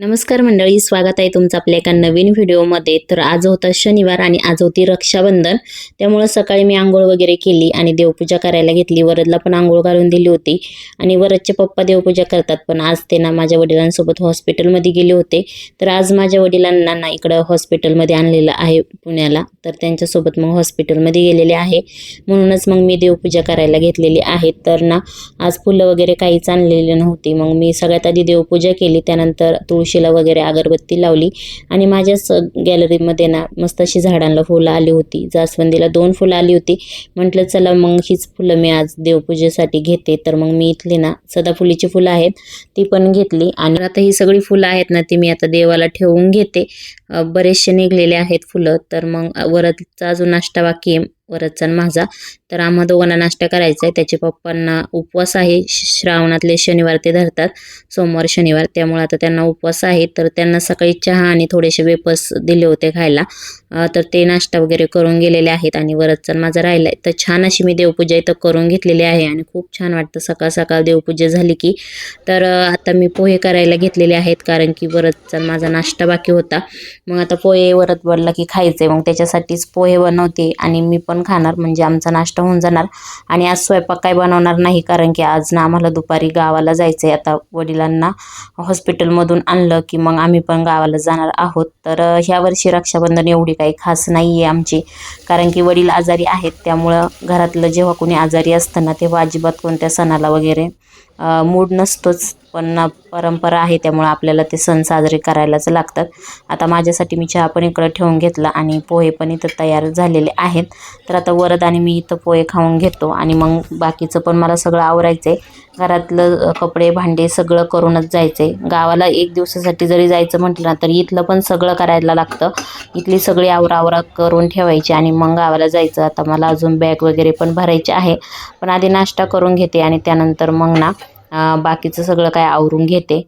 नमस्कार मंडळी स्वागत आहे तुमचं आपल्या एका नवीन व्हिडिओमध्ये. तर आज होता शनिवार आणि आज होती रक्षाबंधन. त्यामुळं सकाळी मी आंघोळ वगैरे केली आणि देवपूजा करायला घेतली. वरदला पण आंघोळ घालून दिली होती. आणि वरदचे पप्पा देवपूजा करतात पण आज ते ना माझ्या वडिलांसोबत हॉस्पिटलमध्ये गेले होते. तर आज माझ्या वडिलांना ना इकडं हॉस्पिटलमध्ये आणलेलं आहे पुण्याला. तर त्यांच्यासोबत मग हॉस्पिटलमध्ये गेलेले आहे. म्हणूनच मग मी देवपूजा करायला घेतलेली आहे. तर ना आज फुलं वगैरे काहीच आणलेली नव्हती. मग मी सगळ्यात आधी देवपूजा केली. त्यानंतर तुळशी तुळशीला वगैरे अगरबत्ती लावली. आणि माझ्याच गॅलरीमध्ये ना मस्त अशी झाडांना फुलं आली होती. जास्वंदीला दोन फुलं आली होती. म्हटलं चला मग हीच फुलं मी आज देवपूजेसाठी घेते. तर मग मी इथली ना सदाफुलीची फुलं आहेत ती पण घेतली. आणि आता ही सगळी फुलं आहेत ना ती मी आता देवाला ठेवून घेते. बरेचसे निघलेले आहेत फुलं. तर मग वरदचा अजून नाश्ता बाकी आहे. वरदचा माझा तर आम्हा दोघांना नाश्ता करायचा आहे त्याचे पप्पांना उपवास आहे. श- श्रावणातले शनिवार ते धरतात. सोमवार शनिवार. त्यामुळे आता त्यांना उपवास आहे. तर त्यांना सकाळी चहा आणि थोडेसे वेपर्स दिले होते खायला. तर ते नाश्ता वगैरे करून गेलेले आहेत आणि वरदचा माझा राहिला आहे तर छान अशी मी देवपूजा इथं करून घेतलेली आहे आणि खूप छान वाटतं. सकाळ सकाळ देवपूजा झाली की. तर आता मी पोहे करायला घेतलेले आहेत कारण की वरदचा माझा नाश्ता बाकी होता. मग आता पोहे वरत बनला की खायचे मग त्याच्यासाठीच पोहे बनवते आणि मी पण खाणार म्हणजे आमचा नाश्ता होऊन जाणार. आणि आज स्वयंपाक काय बनवणार नाही कारण की आज ना आम्हाला दुपारी गावाला जायचं आहे आता वडिलांना हॉस्पिटलमधून आणलं की मग आम्ही पण गावाला जाणार आहोत. तर ह्या वर्षी रक्षाबंधन एवढी काही खास नाही आहे आमची. कारण की वडील आजारी आहेत त्यामुळं घरातलं जेव्हा कोणी आजारी असतं ना तेव्हा अजिबात कोणत्या सणाला वगैरे मूड नसतोच. पण परंपरा आहे त्यामुळं आपल्याला ते सण साजरे करायलाच लागतात. आता माझ्यासाठी मी चहा पण इकडं ठेवून घेतला आणि पोहे पण इथं तयार झालेले आहेत. तर आता वरद आणि मी इथं पोहे खाऊन घेतो आणि मग बाकीचं पण मला सगळं आवरायचं आहे घरातलं कपडे भांडे सगळं करूनच जायचं आहे गावाला एक दिवसासाठी जरी जायचं म्हटलं ना तर इथलं पण सगळं करायला लागतं. इथली सगळी आवरा आवरा करून ठेवायची आणि मग गावाला जायचं. आता मला अजून बॅग वगैरे पण भरायची आहे. पण आधी नाश्ता करून घेते आणि त्यानंतर मग ना बाकीचं सगळं काय आवरून घेते.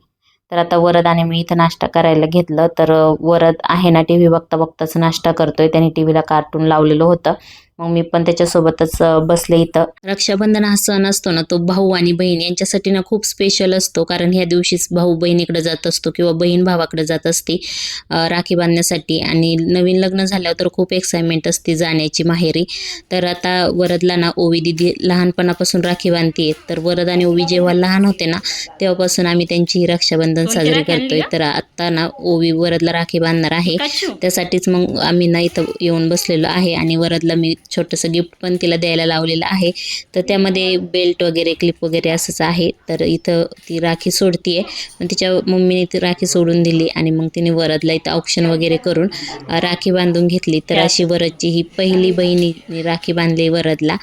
तर आता वरद आणि मी इथं नाश्ता करायला घेतलं. तर वरद आहे ना टी व्ही बघता बघताच नाश्ता करतोय. त्याने टी व्हीला कार्टून लावलेलं होतं. मग मी पण त्याच्यासोबतच बसले इथं. रक्षाबंधन हा सण असतो ना तो भाऊ आणि बहीण यांच्यासाठी ना खूप स्पेशल असतो. कारण ह्या दिवशीच भाऊ बहिणीकडे जात असतो किंवा बहीण भावाकडे जात असते राखी बांधण्यासाठी. आणि नवीन लग्न झाल्यावर तर खूप एक्साइटमेंट असते जाण्याची माहेरी. तर आता वरदला ना ओवी दिदी लहानपणापासून राखी बांधते तर वरद आणि ओवी जेव्हा लहान होते ना तेव्हापासून आम्ही त्यांची रक्षाबंधन साजरी करतोय? तर आता ना ओवी वरदला राखी बांधणार आहे. त्यासाठीच मग आम्ही ना इथं येऊन बसलेलो आहे. आणि वरदला मी छोटंसं गिफ्ट पण तिला द्यायला लावलेलं आहे. तर त्यामध्ये बेल्ट वगैरे क्लिप वगैरे असंच आहे. तर इथं ती राखी सोडतीये. पण तिच्या मम्मीने ती राखी सोडून दिली आणि मग तिने वरदला इथं औक्षण वगैरे करून राखी बांधून घेतली. तर अशी वरदची ही पहिली बहिणीने राखी बांधली वरदला.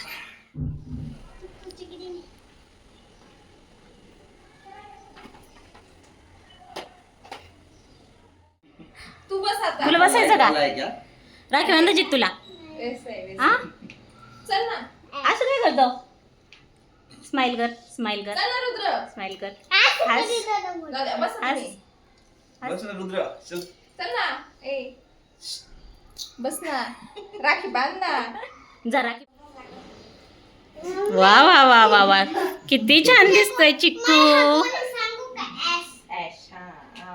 तू बस आता. तुला बसायचं का? आहे? राखी बांधायची तुला. आहे. हा चल ना असं काय करतो स्माइल कर स्माइल कर चल ना रुद्र स्माइल कर हस जाऊ द्या, बस हस तुम्ही. बस ना रुद्र चल. चल ना ए बस ना राखी बांध ना जा राखी वा वा वा वा वा किती छान दिसतोय चिक्कू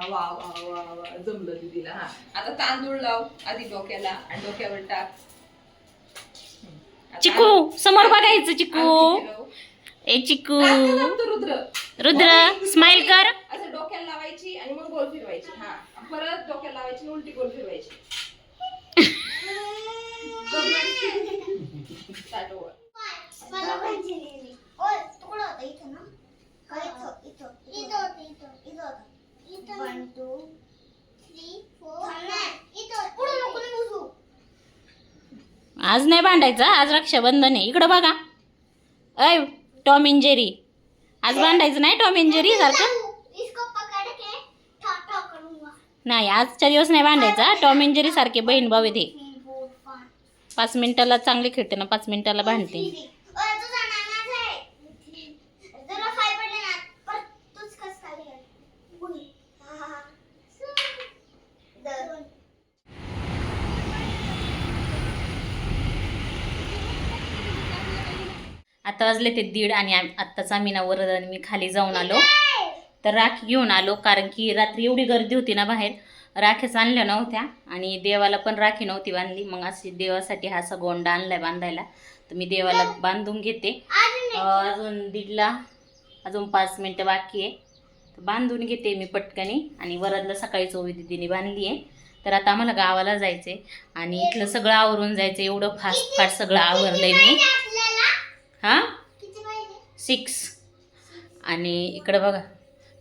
वा वा वा वा जमलं दीदीला हा आता तांदूळ लाव आधी डोक्याला आणि डोक्यावर टाक चिक्कू समोर बघायचं फिरव. ए दाखव, रुद्र. रुद्र स्माइल कर. असं डोक्याला लावायची आणि मग गोल फिरवायची. हा. परत डोक्याला लावायची आणि उलटी गोल फिरवायची. Start over. आज नाही भांडायचं आज रक्षाबंधन आहे. इकडं बघा. अय टॉम इंजेरी जेरी. आज भांडायचं नाही टॉम एंड जेरी सारखं? नाही आजच्या दिवस नाही भांडायचा. टॉम एंड जेरी सारखे बहीण भाऊ आहे ते. पाच मिनिटाला चांगले खेळते ना पाच मिनिटाला भांडते और तू जाणार आहे जरा फाय पडले ना पर तूच कस खाली गेला हा हा दोन आता वाजले ते दीड आणि आम- आत्ताच आम्ही ना वरद आणि मी खाली जाऊन आलो. तर राखी घेऊन आलो कारण की रात्री एवढी गर्दी होती ना बाहेर. राख्याच आणल्या नव्हत्या आणि देवाला पण राखी नव्हती बांधली. मग अशी देवासाठी हा असा गोंडा आणलाय बांधायला. तर मी देवाला बांधून घेते. अजून दीडला अजून पाच मिनटं बाकी आहे. तर बांधून घेते मी पटकनी आणि वरदला सकाळी चोवी दिदीने बांधली आहे तर आता आम्हाला गावाला जायचं आहे आणि इथलं सगळं आवरून जायचं एवढं फास्ट फास्ट सगळं आवरलंय मी. हां? सिक्स आणि इकडं बघा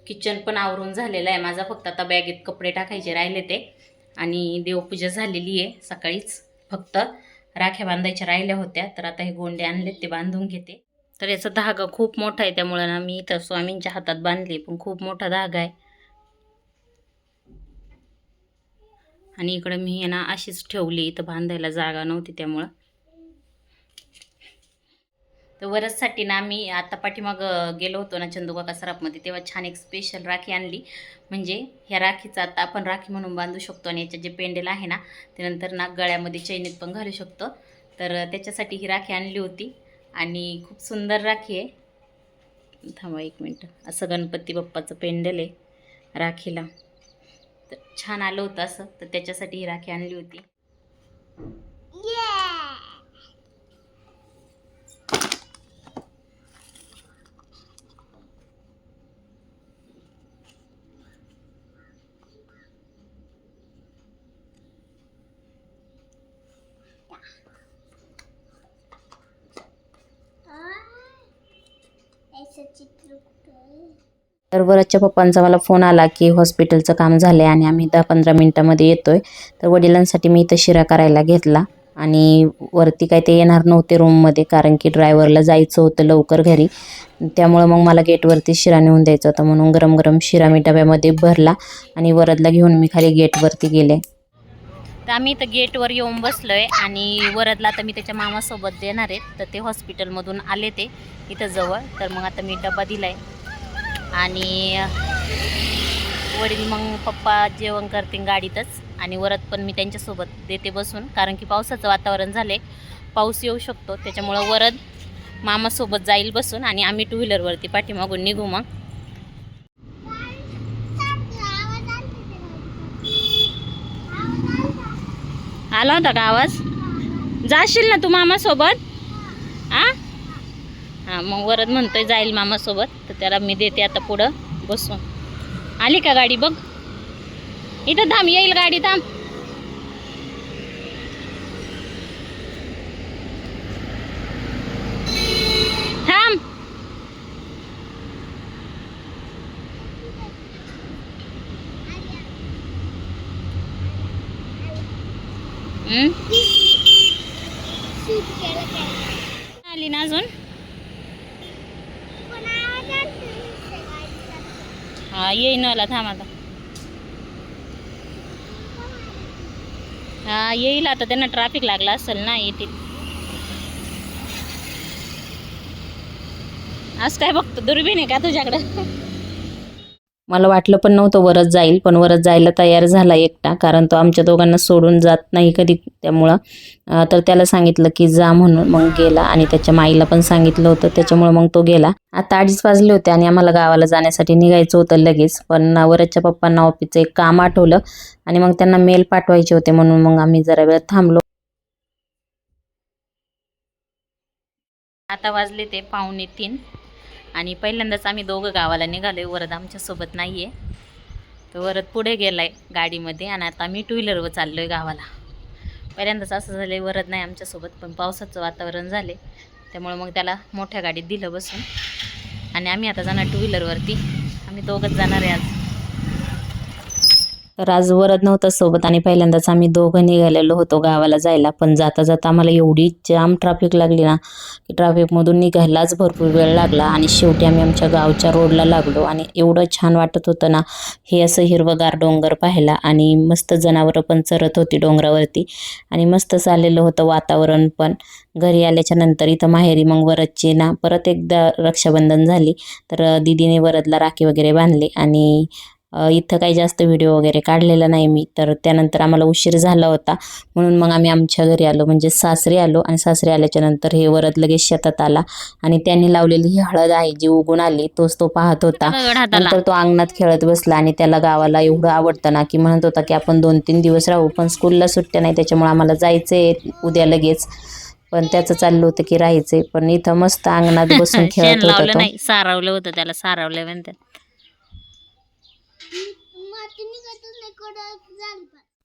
किचन पण आवरून झालेलं आहे. माझा फक्त आता बॅगेत कपडे टाकायचे राहिले ते. आणि देवपूजा झालेली आहे सकाळीच. फक्त राख्या बांधायच्या राहिल्या होत्या. तर आता हे गोंडे आणले ते बांधून घेते. तर याचा धागा खूप मोठा आहे. त्यामुळं ना मी इथं स्वामींच्या हातात बांधली. पण खूप मोठा धागा आहे. आणि इकडं मी आहे ना अशीच ठेवली. इथं बांधायला जागा नव्हती त्यामुळं. तर वरससाठी ना आम्ही आता पाठीमाग गेलो होतो ना चंदुका सराफमध्ये तेव्हा छान एक स्पेशल राखी आणली. म्हणजे ह्या राखीचा आता आपण राखी म्हणून बांधू शकतो आणि याच्यात जे पेंडेल आहे ना ते नंतर ना गळ्यामध्ये चैनीत पण घालू शकतो. तर त्याच्यासाठी ही राखी आणली होती आणि खूप सुंदर राखी आहे. थांबा एक मिनटं. असं गणपती बाप्पाचं पेंडल आहे राखीला. तर छान आलं होतं असं. तर त्याच्यासाठी ही राखी आणली होती. तर वरच्या पप्पांचा मला फोन आला की हॉस्पिटलचं काम झालं आहे आणि आम्ही दहा पंधरा मिनटामध्ये येतोय. तर वडिलांसाठी मी इथं शिरा करायला घेतला आणि वरती काय ते येणार नव्हते रूममध्ये कारण की ड्रायव्हरला जायचं होतं लवकर घरी. त्यामुळं मग मला गेटवरती शिरा नेऊन द्यायचा होता म्हणून गरम गरम शिरा मी डब्यामध्ये भरला आणि वरदला घेऊन मी खाली गेटवरती गेले. तर आम्ही इथं गेटवर येऊन बसलो आहे आणि वरदला आता मी त्याच्या मामासोबत देणार आहेत तर ते हॉस्पिटलमधून आले ते इथं जवळ. तर मग आता मी डबा दिलाय. आणि वडील मग पप्पा जेवण करतील गाडीतच. आणि वरद पण मी त्यांच्यासोबत देते बसून. कारण की पावसाचं वातावरण झाले पाऊस येऊ शकतो. त्याच्यामुळं वरद मामासोबत जाईल बसून आणि आम्ही टू व्हीलरवरती पाठीमागून निघू मग. आला होता का आवाज? जाशील ना तू मामासोबत? आ? हां मग वरद म्हणतोय जाईल मामासोबत तर त्याला मी देते आता पुढं बसून. आली का गाडी बघ? इथं थांब येईल गाडी थांब. थांब हं? आली ना अजून? हा येईन आला थांब आता. हा येईल आता त्यांना ट्रॅफिक लागला असेल ना येतील. असं काय बघतो? दुर्बीण आहे का तुझ्याकडं? मला वाटलं पण नव्हतं वरच जाईल पण वरच जायला तयार झाला एकटा कारण तो आमच्या दोघांना सोडून जात नाही कधी. त्यामुळं तर त्याला सांगितलं की जा म्हणून मग गेला आणि त्याच्या माईला पण सांगितलं होतं त्याच्यामुळं मग तो गेला. आता अडीच वाजले होते आणि आम्हाला गावाला जाण्यासाठी निघायचं होतं लगेच पण वरच्या पप्पांना ऑफिसचं एक काम आठवलं आणि मग त्यांना मेल पाठवायचे होते म्हणून मग आम्ही जरा वेळ थांबलो. आता वाजले ते पावणे तीन. आणि पहिल्यांदाच आम्ही दोघं गावाला निघालो आहे वरद आमच्यासोबत नाही आहे तर वरद पुढे गेला आहे गाडीमध्ये आणि आता आम्ही टू व्हीलरवर चाललो आहे गावाला. पहिल्यांदाच असं झालं आहे वरद नाही आमच्यासोबत पण पावसाचं वातावरण झाले त्यामुळे मग त्याला मोठ्या गाडीत दिलं बसून. आणि आम्ही आता जाणार टू व्हीलरवरती आम्ही दोघंच जाणार आहे आज. तर आज वरद नव्हतं सोबत आणि पहिल्यांदाच आम्ही दोघं निघालेलो होतो गावाला जायला. पण जाता जाता आम्हाला एवढी जाम ट्रॅफिक लागली ना की ट्रॅफिकमधून निघायलाच भरपूर वेळ लागला आणि शेवटी आम्ही आमच्या गावच्या रोडला लागलो. आणि एवढं छान वाटत होतं ना हे असं हिरवगार डोंगर पाहायला आणि मस्त जनावरं पण चरत होती डोंगरावरती. आणि मस्त चाललेलं होतं वातावरण पण. घरी आल्याच्यानंतर इथं माहेरी मग वरदची ना परत एकदा रक्षाबंधन झाली. तर दिदीने वरदला राखी वगैरे बांधली आणि इथं काही जास्त व्हिडिओ वगैरे काढलेला नाही मी. तर त्यानंतर आम्हाला उशीर झाला होता. म्हणून मग आम्ही आमच्या घरी आलो. म्हणजे सासरी आलो आणि सासरी आल्याच्यानंतर हे वरद लगेच शेतात आला. आणि त्यांनी लावलेली ही हळद आहे जी उगून आली तोच तो पाहत होता. नंतर तो अंगणात खेळत बसला आणि त्याला गावाला एवढं आवडतं ना की म्हणत होता की आपण दोन तीन दिवस राहू पण स्कूलला सुट्ट्या नाही त्याच्यामुळे आम्हाला जायचं आहे उद्या लगेच. पण त्याचं चाललं होतं की राहायचंय. पण इथं मस्त अंगणात बसून खेळत होता सारवलं होतं त्याला सारवलं म्हणतात माती निघतच नाही कडक झाली पण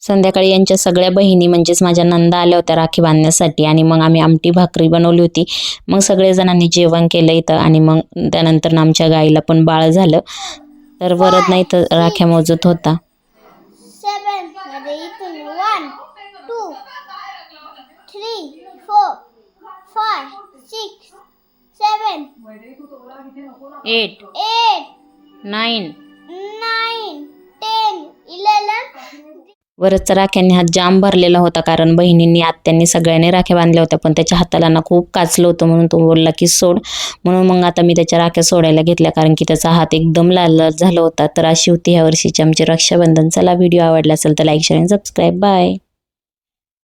संध्याकाळी यांच्या सगळ्या बहिणी म्हणजेच माझ्या नंदा आल्या होत्या राखी बांधण्यासाठी आणि मग आम्ही आमटी भाकरी बनवली होती. मग सगळेजणांनी जेवण केलं इथं आणि मग त्यानंतर ना आमच्या गाईला पण बाळ झालं. तर वरद नाही तर राख्या मोजत होता. एट एट नाईन वरच राख्यांनी हात जाम भरलेला होता कारण बहिणींनी आत्यांनी सगळ्यांनी राख्या बांधल्या होत्या पण त्याच्या हाताला ना खूप काचलं होतं म्हणून तो बोलला की सोड. म्हणून मग आता मी त्याच्या राख्या सोडायला घेतल्या कारण की त्याचा हात एकदम लाल लाल झाला होता. तर अशी होती ह्या वर्षीची आमची रक्षाबंधन. चला व्हिडिओ आवडला असेल तर लाईक शेअर आणि सबस्क्राईब बाय